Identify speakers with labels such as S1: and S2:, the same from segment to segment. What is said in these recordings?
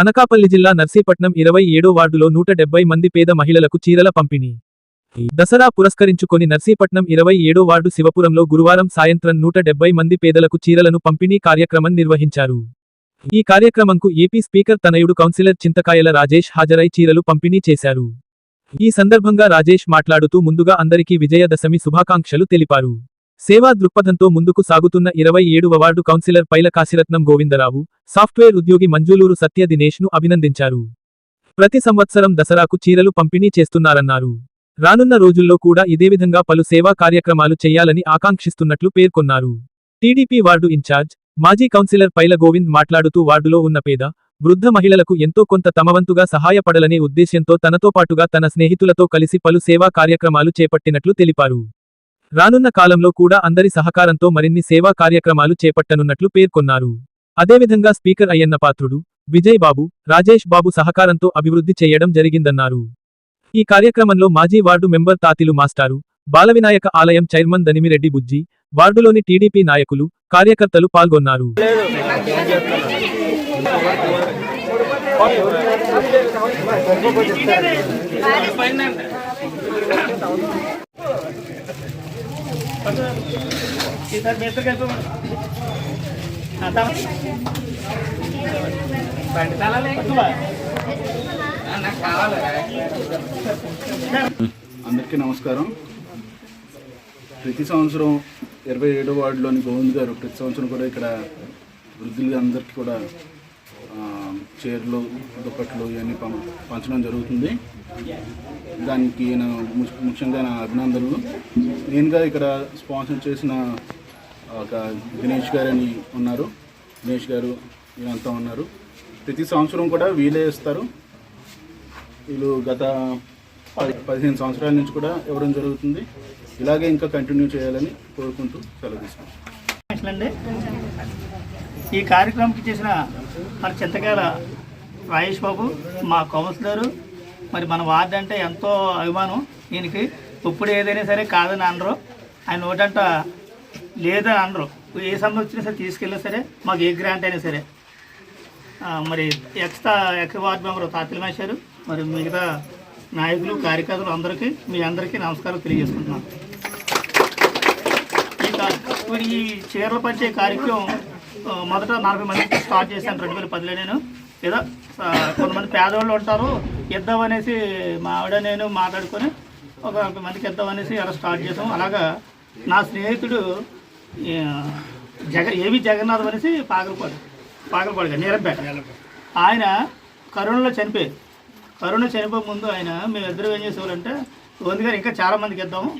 S1: అనకాపల్లి జిల్లా నర్సీపట్నం ఇరవై ఏడో వార్డులో నూట డెబ్బై మంది పేద మహిళలకు చీరల పంపిణీ. దసరా పురస్కరించుకొని నర్సీపట్నం ఇరవై ఏడో వార్డు శివపురంలో గురువారం సాయంత్రం నూట డెబ్బై మంది పేదలకు చీరలను పంపిణీ కార్యక్రమం నిర్వహించారు. ఈ కార్యక్రమంకు ఏపీ స్పీకర్ తనయుడు కౌన్సిలర్ చింతకాయల రాజేష్ హాజరై చీరలు పంపిణీ చేశారు. ఈ సందర్భంగా రాజేష్ మాట్లాడుతూ ముందుగా అందరికీ విజయదశమి శుభాకాంక్షలు తెలిపారు. సేవా దృక్పథంతో ముందుకు సాగుతున్న ఇరవై ఏడువ ward councillor Paila Kasiratnam Govindarao software ఉద్యోగి మంజులూరు సత్య దినేష్ను అభినందించారు. ప్రతి సంవత్సరం దసరాకు చీరలు పంపిణీ చేస్తున్నారన్నారు. రానున్న రోజుల్లో కూడా ఇదే విధంగా పలు సేవా కార్యక్రమాలు చేయాలని ఆకాంక్షిస్తున్నట్లు పేర్కొన్నారు. టీడీపీ వార్డు ఇన్ఛార్జ్ మాజీ కౌన్సిలర్ పైల గోవింద్ మాట్లాడుతూ వార్డులో ఉన్న పేద వృద్ధ మహిళలకు ఎంతో కొంత తమవంతుగా సహాయపడలనే ఉద్దేశ్యంతో తనతో పాటుగా తన స్నేహితులతో కలిసి పలు సేవా కార్యక్రమాలు చేపట్టినట్లు తెలిపారు. రానున్న కాలంలో కూడా అందరి సహకారంతో మరిన్ని సేవా కార్యక్రమాలు చేపట్టనున్నట్లు పేర్కొన్నారు. అదేవిధంగా స్పీకర్ అయ్యన్న పాత్రుడు విజయ్ బాబు రాజేష్ బాబు సహకారంతో అభివృద్ధి చేయడం జరిగిందన్నారు. ఈ కార్యక్రమంలో మాజీ వార్డు మెంబర్ తాతిలు మాస్టారు బాలవినాయక ఆలయం చైర్మన్ దనిమిరెడ్డి బుజ్జి వార్డులోని టీడీపీ నాయకులు కార్యకర్తలు పాల్గొన్నారు.
S2: ఈసారి అయిపోయి
S3: అందరికీ నమస్కారం. ప్రతి సంవత్సరం ఇరవై ఏడో వార్డులోని గోవింద్ గారు ప్రతి సంవత్సరం కూడా ఇక్కడ వృద్ధులు అందరికీ కూడా చీరలు దుప్పట్లు ఇవన్నీ పం పంచడం జరుగుతుంది. దానికి నా ము- ముఖ్యంగా నా అభినందనలు. మెయిన్గా ఇక్కడ స్పాన్సర్ చేసిన ఒక దినేష్ గారు అని ఉన్నారు. దినేష్ గారు వీళ్ళంతా ఉన్నారు. ప్రతి సంవత్సరం కూడా వీలే ఇస్తారు. వీళ్ళు గత పది- పదిహేను సంవత్సరాల నుంచి కూడా ఇవ్వడం జరుగుతుంది. ఇలాగే ఇంకా కంటిన్యూ చేయాలని కోరుకుంటూ సెలవు తీసుకుంటాం
S2: ఈ కార్యక్రమంకి చేసిన మన చింతకాల రాజేష్ బాబు మా కౌన్సిలరు మరి మన వార్డు అంటే ఎంతో అభిమానం. దీనికి ఇప్పుడు ఏదైనా సరే కాదని అనరు. ఆయన ఒకటంట లేదని అనరు. ఏ సమస్య వచ్చినా సరే తీసుకెళ్ళినా సరే మాకు ఏ గ్రాంట్ అయినా సరే. మరి ఎక్స్ట్రా ఎక్స్ వార్డు మెంబర్ తాతిల్ మేశారు మరి మిగతా నాయకులు కార్యకర్తలు అందరికీ మీ అందరికీ నమస్కారం తెలియజేసుకుంటున్నాను. మరి ఈ చీరలు పంచే కార్యక్రమం మొదట నలభై మందికి స్టార్ట్ చేశాను రెండు వేల పదిలో నేను. ఏదో కొంతమంది పేదవాళ్ళు ఉంటారు ఇద్దాం అనేసి మా ఆవిడ నేను మాట్లాడుకొని ఒక నలభై మందికి ఇద్దాం అనేసి అలా స్టార్ట్ చేసాం. అలాగా నా స్నేహితుడు జగ ఏవి జగన్నాథం అనేసి పాగలపాడు పాగలపాడు నీరంపేట. ఆయన కరోనాలో చనిపోయారు. కరోనా చనిపోయే ముందు ఆయన మేము ఇద్దరు ఏం చేసేవాళ్ళంటే గోవింద్ గారు ఇంకా చాలా మందికి ఇద్దాము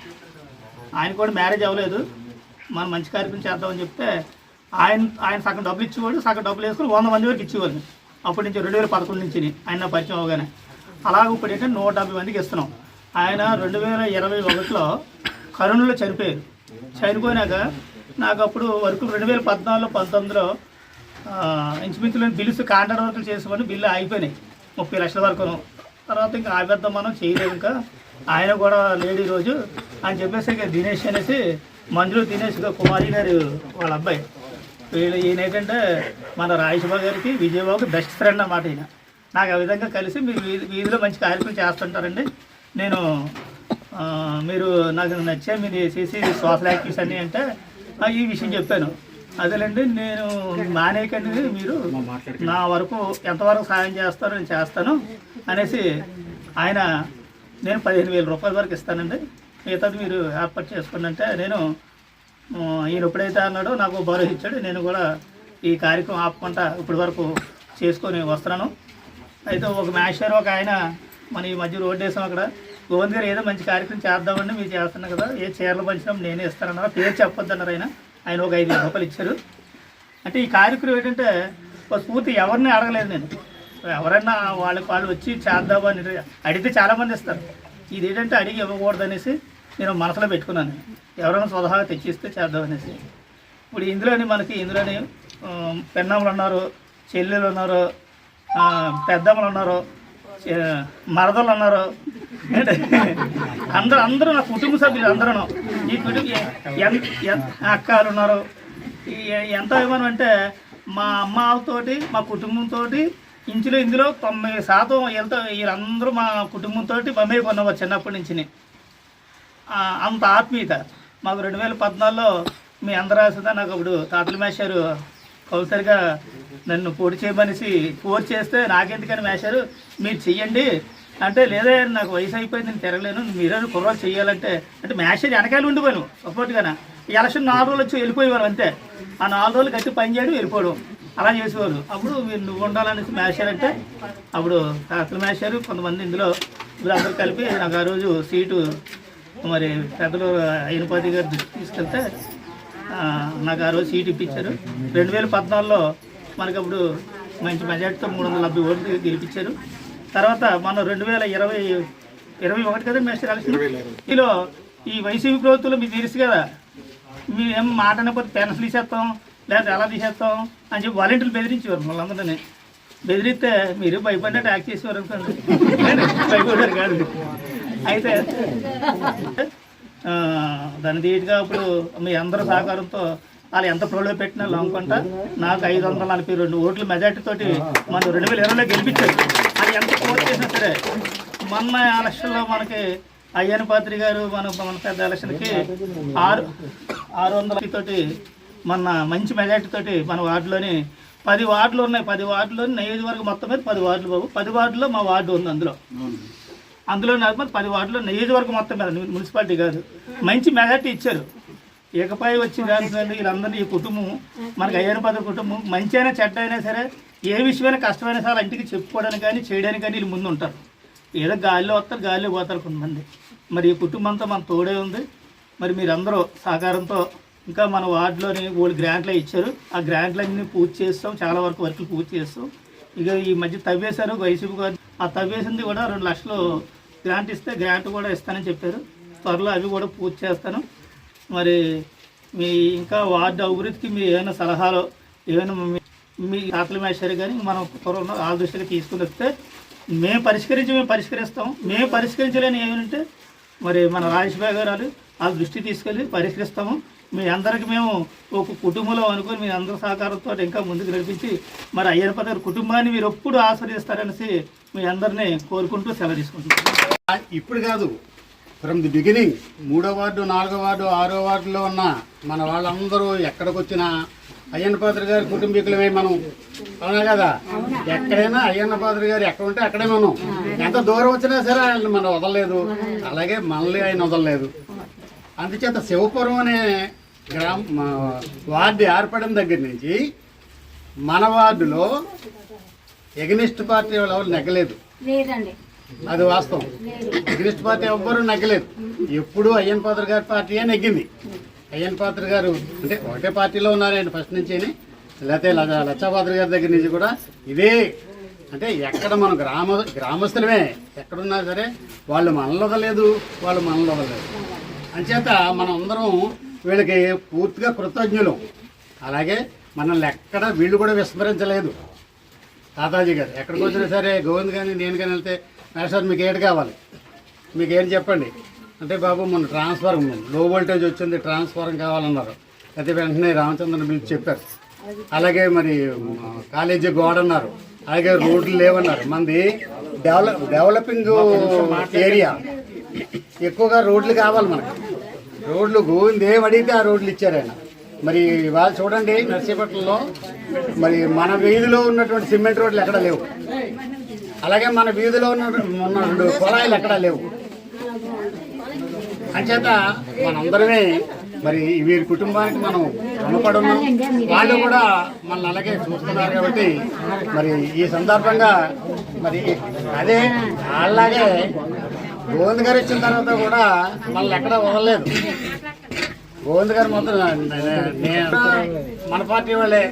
S2: ఆయన కూడా మ్యారేజ్ అవ్వలేదు. మనం మంచి కార్యక్రమం చేద్దామని చెప్తే ఆయన ఆయన సగం డబ్బులు ఇచ్చేవాడు సగం డబ్బులు వేసుకుని వంద మంది వరకు ఇచ్చేవాళ్ళు. అప్పటి నుంచి రెండు వేల పదకొండు నుంచి ఆయన పరిచయం అవగానే. అలాగ ఇప్పుడు ఏంటంటే నూట డెబ్బై మందికి ఇస్తున్నాం. ఆయన రెండు వేల ఇరవై ఒకటిలో కరోనాలో చనిపోయారు. చనిపోయినాక నాకు అప్పుడు వరకు రెండు వేల పద్నాలుగులో పంతొమ్మిదిలో ఆ, ఇంచుమించులో బిల్స్ కాంట్రాక్ట్ వర్కులు చేసుకొని బిల్లు ఆగిపోయినాయి. ముప్పై లక్షల వరకు తర్వాత ఇంకా అభ్యర్థం మనం చేయలేదు ఇంకా. ఆయన కూడా లేడీ రోజు అని చెప్పేసి దినేష్ అనేసి మంజులు దినేష్ కుమారి గారు వాళ్ళ అబ్బాయి. వీళ్ళు ఈయన ఏంటంటే మన రాజేశ్వర గారికి విజయబాబుకి బెస్ట్ ఫ్రెండ్ అన్నమాట ఈయన. నాకు ఆ విధంగా కలిసి మీరు వీధి వీధిలో మంచి కార్యక్రమం చేస్తుంటారండి. నేను మీరు నాకు నచ్చే మీరు చేసి సోషల్ యాక్టివిటీస్ అన్నీ అంటే ఈ విషయం చెప్పాను. అదేలేండి నేను మానేయకండి మీరు. నా వరకు ఎంతవరకు సాయం చేస్తారో నేను చేస్తాను అనేసి ఆయన నేను పదిహేను వేల రూపాయల వరకు ఇస్తానండి. మిగతాది మీరు ఏర్పాటు చేసుకోండి అంటే నేను ఈయన ఎప్పుడైతే అన్నాడో నాకు భరోసా ఇచ్చాడు. నేను కూడా ఈ కార్యక్రమం ఆపకుండా ఇప్పటి వరకు చేసుకొని వస్తున్నాను. అయితే ఒక మ్యాషర్ ఒక ఆయన మన ఈ మధ్య రోడ్డు వేసాం అక్కడ. గోవింద్ గారు ఏదో మంచి కార్యక్రమం చేద్దామండి మీరు చేస్తున్నారు కదా. ఏ చీరలు పంచినాం నేనే ఇస్తానన్నారు. పేరు చెప్పొద్దన్నారు ఆయన. ఆయన ఒక ఐదు రూపాయలు ఇచ్చారు. అంటే ఈ కార్యక్రమం ఏంటంటే ఒక స్ఫూర్తి ఎవరిని అడగలేదు నేను. ఎవరైనా వాళ్ళకి వాళ్ళు వచ్చి చేద్దామని అడిగితే చాలామంది ఇస్తారు. ఇది ఏంటంటే అడిగి ఇవ్వకూడదు అనేసి నేను మనసులో పెట్టుకున్నాను. ఎవరైనా స్వతహాగా తెచ్చిస్తే చేద్దామనేసి. ఇప్పుడు ఇందులోని మనకి ఇందులోని పెన్నాములు పెన్నమ్మలు ఉన్నారు చెల్లెలు ఉన్నారు పెద్దమ్మలు ఉన్నారు మరదలు ఉన్నారు. అందరూ అందరూ నా కుటుంబ సభ్యులు అందరూ ఈ కుటుంబ అక్కలు ఉన్నారు. ఈ- ఎంత అభిమానం అంటే మా అమ్మతోటి మా కుటుంబంతో ఇంచులో ఇందులో తొంభై శాతం వీళ్ళతో వీళ్ళందరూ మా కుటుంబంతో బొమ్మే కొన్నవారు చిన్నప్పటి నుంచి అంత ఆత్మీయత. మాకు రెండు వేల పద్నాలుగులో మీ అందరూ ఆశగా నాకు అప్పుడు తాతలు మేషారు కౌసరిగా నన్ను పొడి చేయమనేసి ఫోర్ చేస్తే నాకెందుకని మేశారు మీరు చెయ్యండి. అంటే లేదా నాకు వయసు అయిపోయింది నేను తిరగలేను. మీరే కుర్రాలు చేయాలంటే అంటే మేషర్ వెనకాల ఉండిపోయాను సపోర్ట్గానే. ఎలక్షన్ నాలుగు రోజులు వచ్చి వెళ్ళిపోయేవారు అంతే. ఆ నాలుగు రోజులు గట్టి పని చేయడం వెళ్ళిపోవడం. అలా చేసేవారు. అప్పుడు మీరు నువ్వు ఉండాలనేసి మేషర్ అంటే అప్పుడు తాతలు మేశారు కొంతమంది ఇందులో వీళ్ళందరూ కలిపి నాకు ఆ రోజు సీటు మరి పెద్దలు అయినపతి గారు తీసుకెళ్తే నాకు ఆ రోజు సీట్ ఇప్పించారు. రెండు వేల పద్నాలుగులో మనకు అప్పుడు మంచి మెజార్టీతో మూడు వందల డెబ్బై ఓట్లు గెలిపించారు. తర్వాత మనం రెండు వేల ఇరవై ఇరవై ఒకటి కదా మేస్టర్ ఎలక్షన్? ఈలో ఈ వైసీపీ ప్రభుత్వంలో మీకు తెలుసు కదా మీరు ఏం మాట అనకపోతే పెన్షన్ తీసేస్తాం లేదా ఎలా తీసేస్తాం అని చెప్పి వాలంటీర్లు బెదిరించేవారు వాళ్ళందరినీ బెదిరిస్తే మీరు భయపడినట్టు యాక్ట్ చేసేవారు అనుకోండి. భయపడారు కాదు. అయితే దాని ధీటుగా ఇప్పుడు మీ అందరి సహకారంతో వాళ్ళు ఎంత ప్రోలో పెట్టినా లాంకుంటా నాకు ఐదు వందల నలభై రెండు ఓట్ల మెజార్టీ తోటి మనం రెండు వేల ఇరవైలో గెలిపించారు. అది ఎంత పోటీ చేసినా సరే మొన్న ఎలక్షన్లో మనకి అయ్యన్ పాత్రి గారు మన మన పెద్ద ఎలక్షన్కి ఆరు ఆరు వందల తోటి మన మంచి మెజార్టీ తోటి మన వార్డులోని పది వార్డులు ఉన్నాయి. పది వార్డులోని నియోజకవర్గం మొత్తం మీద పది వార్డులు బాబు. పది వార్డులో మా వార్డు ఉంది అందులో. అందులో నాకు పది వార్డులో నియోజకవర్గం మొత్తం మీద మున్సిపాలిటీ కాదు. మంచి మెజార్టీ ఇచ్చారు. ఇకపై వచ్చి దాంట్లో వీళ్ళందరినీ ఈ కుటుంబం మనకి అయ్యన పద కుటుంబం మంచి అయినా చెడ్డ అయినా సరే ఏ విషయమైనా కష్టమైనా సరే ఇంటికి చెప్పుకోవడానికి కానీ చేయడానికి కానీ వీళ్ళు ముందు ఉంటారు. ఏదో గాలిలో వస్తారు గాలిలో పోతారు కొంతమంది. మరి ఈ కుటుంబం అంతా మన తోడే ఉంది. మరి మీరందరూ సహకారంతో ఇంకా మన వార్డులోని వాళ్ళు గ్రాంట్లు ఇచ్చారు. ఆ గ్రాంట్లన్నీ పూర్తి చేస్తాం. చాలా వరకు వర్కులు పూర్తి చేస్తాం. ఇక ఈ మధ్య తవ్వేశారు వైసీపీ గారు. ఆ తవ్వేసింది కూడా రెండు లక్షలు గ్రాంట్ ఇస్తే గ్రాంట్ కూడా ఇస్తానని చెప్పారు. త్వరలో అవి కూడా పూర్తి చేస్తాను. మరి మీ ఇంకా వార్డు అభివృద్ధికి మీ ఏమైనా సలహాలు ఏమైనా మీ- ఆకలి మేషారు కానీ మనం త్వరలో ఆ దృష్టికి తీసుకుని వస్తే మేము పరిష్కరించి మేము పరిష్కరిస్తాం. మేము పరిష్కరించలేని ఏమంటే మరి మన రాజేష్బాబు గారు ఆ దృష్టి తీసుకెళ్ళి పరిష్కరిస్తాము. మీ అందరికి మేము ఒక కుటుంబంలో అనుకుని మీ అందరి సహకారంతో ఇంకా ముందుకు నడిపించి మరి అయ్యప్ప గారి కుటుంబాన్ని మీరు ఎప్పుడు ఆశ్రయిస్తారనేసి మీ అందరినీ కోరుకుంటూ సెలవు తీసుకుంటున్నాను
S4: ఇప్పుడు కాదు. ఫ్రమ్ ది బిగినింగ్ మూడో వార్డు నాలుగో వార్డు ఆరో వార్డులో ఉన్న మన వాళ్ళందరూ ఎక్కడికి వచ్చినా అయ్యన్న పాత్ర గారి కుటుంబీకులమే మనం. అవునా కదా? ఎక్కడైనా అయ్యన్న పాత్ర గారు ఎక్కడ ఉంటే అక్కడే మనం. ఎంత దూరం వచ్చినా సరే ఆయన మనం వదలలేదు. అలాగే మనల్ని ఆయన వదలలేదు. అందుచేత శివపురం అనే గ్రామ వార్డు ఏర్పడిన దగ్గర నుంచి మన వార్డులో ఎగనిస్ట్ పార్టీ వాళ్ళు ఎవరు నెగ్గలేదు.
S5: లేదండి.
S4: అది వాస్తవం. అగ్నిస్ట్ పార్టీ ఎవ్వరూ నగ్గలేదు. ఎప్పుడు అయ్యన్ పాత్ర గారి పార్టీయే నెగ్గింది. అయ్యన్ పాత్ర గారు అంటే ఒకటే పార్టీలో ఉన్నారండి ఫస్ట్ నుంచి లేకపోతే లచ్చాపాత్ర గారి దగ్గర నుంచి కూడా ఇదే అంటే ఎక్కడ మనం గ్రామ గ్రామస్తులమే ఎక్కడున్నా సరే వాళ్ళు మనలో వాళ్ళు మనలో వదలలేదు. అంచేత మనం అందరం వీళ్ళకి పూర్తిగా కృతజ్ఞులు. అలాగే మనల్ని ఎక్కడ వీళ్ళు కూడా విస్మరించలేదు. తాతాజీ గారు ఎక్కడికి వచ్చినా సరే గోవింద్ కానీ నేను కానీ వెళ్తే మేస్టర్ మీకు ఏడు కావాలి. మీకు ఏం చెప్పండి. అంటే బాబు మన ట్రాన్స్ఫారం లో వోల్టేజ్ వచ్చింది ట్రాన్స్ఫారం కావాలన్నారు. అయితే వెంటనే రామచంద్రన్ పిలిచి చెప్పారు. అలాగే మరి కాలేజీ గోడ అన్నారు. అలాగే రోడ్లు లేవన్నారు. మంది డెవలప్ డెవలపింగ్ ఏరియా. ఎక్కువగా రోడ్లు కావాలి మనకి. రోడ్లు గోవింద్ ఏం అడిగితే ఆ రోడ్లు ఇచ్చారు ఆయన. మరి వాళ్ళు చూడండి నర్సీపట్నంలో మరి మన వీధిలో ఉన్నటువంటి సిమెంట్ రోడ్లు ఎక్కడ లేవు. అలాగే మన వీధిలో ఉన్న ఉన్న రెండు కుళాయిలు ఎక్కడా లేవు. అంచేత మనందరమే మరి వీరి కుటుంబానికి మనం రుణపడి ఉన్నాం వాళ్ళు కూడా మనల్ని అలాగే చూస్తున్నారు కాబట్టి మరి ఈ సందర్భంగా మరి అదే అలాగే గోవింద్ గారు ఇచ్చిన తర్వాత కూడా మనల్ని ఎక్కడా వదలలేదు. గోవింద్ గారు మొత్తం నేను మన పార్టీ వాళ్ళే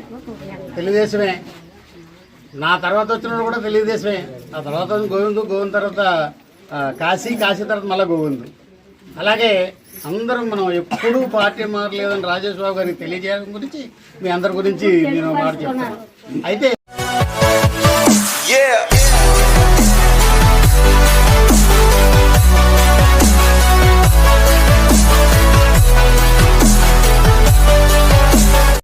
S4: తెలుగుదేశమే. నా తర్వాత వచ్చిన వాళ్ళు కూడా తెలుగుదేశమే. ఆ తర్వాత వచ్చిన గోవింద్ గోవింద్ తర్వాత కాశీ కాశీ తర్వాత మళ్ళీ గోవింద్. అలాగే అందరం మనం ఎప్పుడూ పార్టీ మారలేదని రాజేష్ బాబు గారికి తెలియజేయడం గురించి మీ అందరి గురించి నేను మాట చెప్తాను. అయితే